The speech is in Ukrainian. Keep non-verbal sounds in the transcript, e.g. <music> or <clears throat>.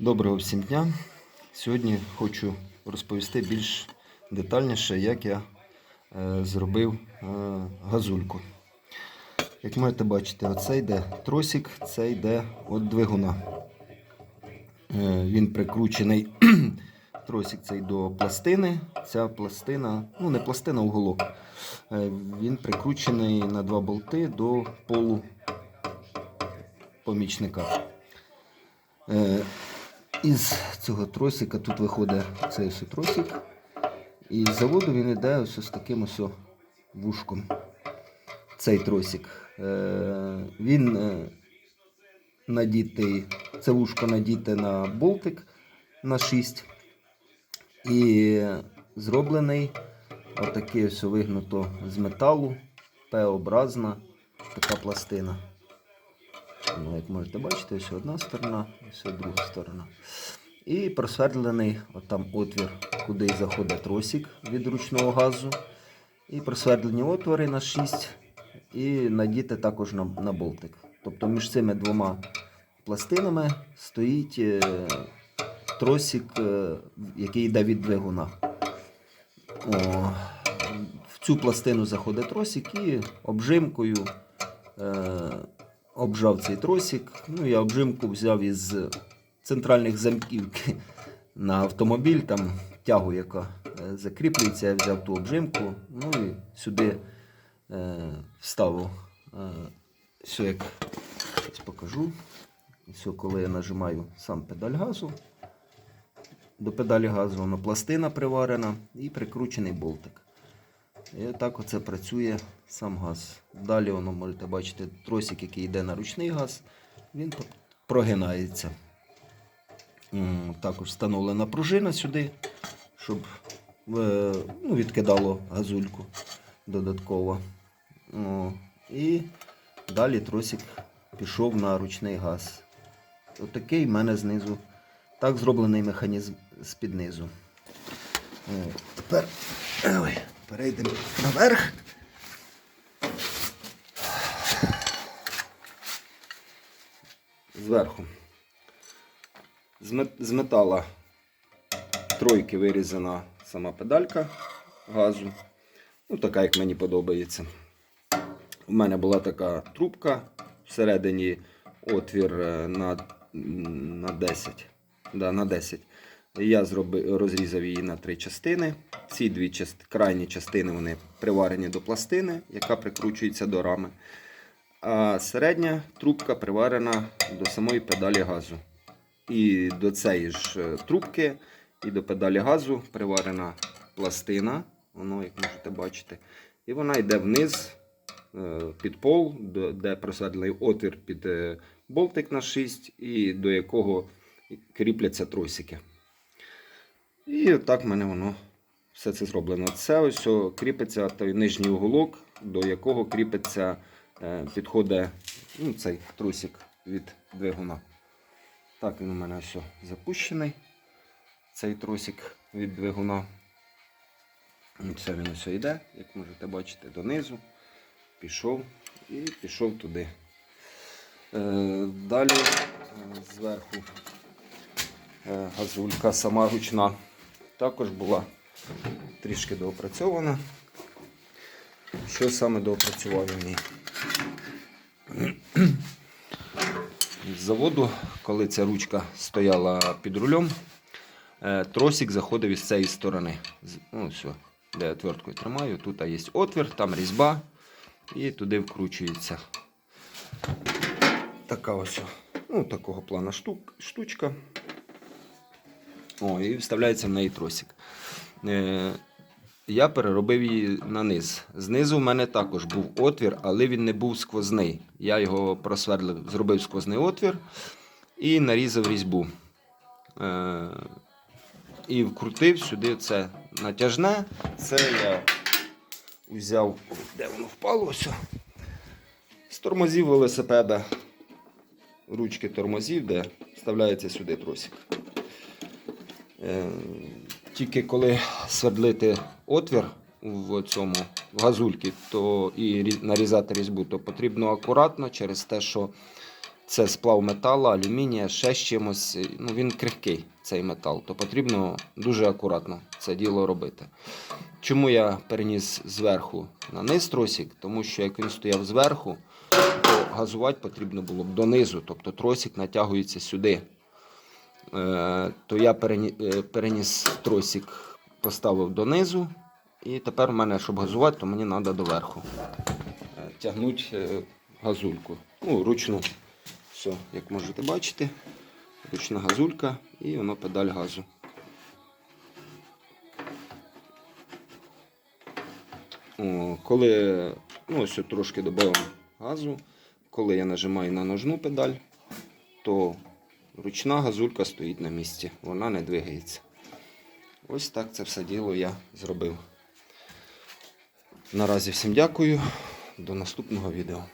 Доброго всім дня. Сьогодні хочу розповісти більш детальніше, як я е, зробив е, газульку. Як можете бачити, оце йде тросик, це йде від двигуна. Е, він прикручений <clears throat> тросик цей до пластини. Ця пластина, ну не пластина, уголок. Е, він прикручений на два болти до полу помічника. Е, із цього тросика тут виходить цей ось тросик. І з заводу він йде ось з таким ось вушком. Цей тросик. Е, він е, надітий, це вушко надіте на болтик на 6. І зроблений отакий ось вигнуто з металу, П-образна така пластина. Ну, як можете бачити, ось одна сторона, ось друга сторона. І просвердлений отам отвір, куди заходить тросик від ручного газу. І просвердлені отвори на 6 і надіти також на, на болтик. Тобто між цими двома пластинами стоїть е, тросик, е, який йде від двигуна. О, в цю пластину заходить тросик і обжимкою. Обжав цей тросик. Ну, я обжимку взяв із центральних замків <laughs> на автомобіль, там тягу, яка е, закріплюється, я взяв ту обжимку, ну і сюди е, вставив. Е, все, як зараз покажу. Все, коли я нажимаю сам педаль газу, до педалі газу воно пластина приварена і прикручений болтик. І так оце працює сам газ. Далі воно можете бачити тросик, який йде на ручний газ, він прогинається. Також встановлена пружина сюди, щоб е, ну, відкидало газульку додатково. О, і далі тросик пішов на ручний газ. Отакий в мене знизу. Так зроблений механізм з-під низу. Е, Тепер ой, перейдемо наверх. Зверху. З, метала тройки вирізана сама педалька газу. Ну, така, як мені подобається. У мене була така трубка, всередині отвір е, на, на 10. Да, на 10. Я зробив, розрізав її на три частини. Ці дві част, крайні частини вони приварені до пластини, яка прикручується до рами. А середня трубка приварена до самої педалі газу. І до цієї ж е, трубки, і до педалі газу приварена пластина, воно, як можете бачити. І вона йде вниз е, під пол, де просвердлений отвір під е, болтик на 6, і до якого кріпляться тросики. І так в мене воно все це зроблено. Це ось кріпиться той нижній уголок, до якого кріпиться, е, підходить ну, цей тросик від двигуна. Так він у мене все запущений. Цей тросик від двигуна. Це він ось йде, як можете бачити, донизу. Пішов і пішов туди. Е, Далі е, зверху газулька сама ручна також була трішки доопрацьована. Що саме доопрацював я в ній? З заводу, коли ця ручка стояла під рулем, е, тросик заходив із цієї сторони. Ну, все, де я твердкою тримаю, тут є отвір, там різьба і туди вкручується. Така ось, ну, такого плану штук, штучка. О, і вставляється в неї тросик. Е, я переробив її на низ. Знизу в мене також був отвір, але він не був сквозний. Я його просвердлив, зробив сквозний отвір і нарізав різьбу. Е, і вкрутив сюди це натяжне. Це я взяв, де воно впало, ось. З тормозів велосипеда. Ручки тормозів, де вставляється сюди тросик. Е, Тільки коли свердлити отвір в цьому в газульці, то і нарізати різьбу, то потрібно акуратно через те, що це сплав металу, алюмінія, ще з чимось. Ну, він крихкий, цей метал, то потрібно дуже акуратно це діло робити. Чому я переніс зверху на низ тросик? Тому що як він стояв зверху, то газувати потрібно було б донизу, тобто тросик натягується сюди. Е, то я е, переніс тросик, поставив донизу, і тепер в мене, щоб газувати, то мені треба доверху. Е, Тягнути газульку. Ну, ручну. Все, як можете бачити, ручна газулька і воно педаль газу. О, коли ну, ось трошки додав газу, коли я нажимаю на ножну педаль, то ручна газулька стоїть на місці, вона не двигається. Ось так це все діло я зробив. Наразі всім дякую. До наступного відео.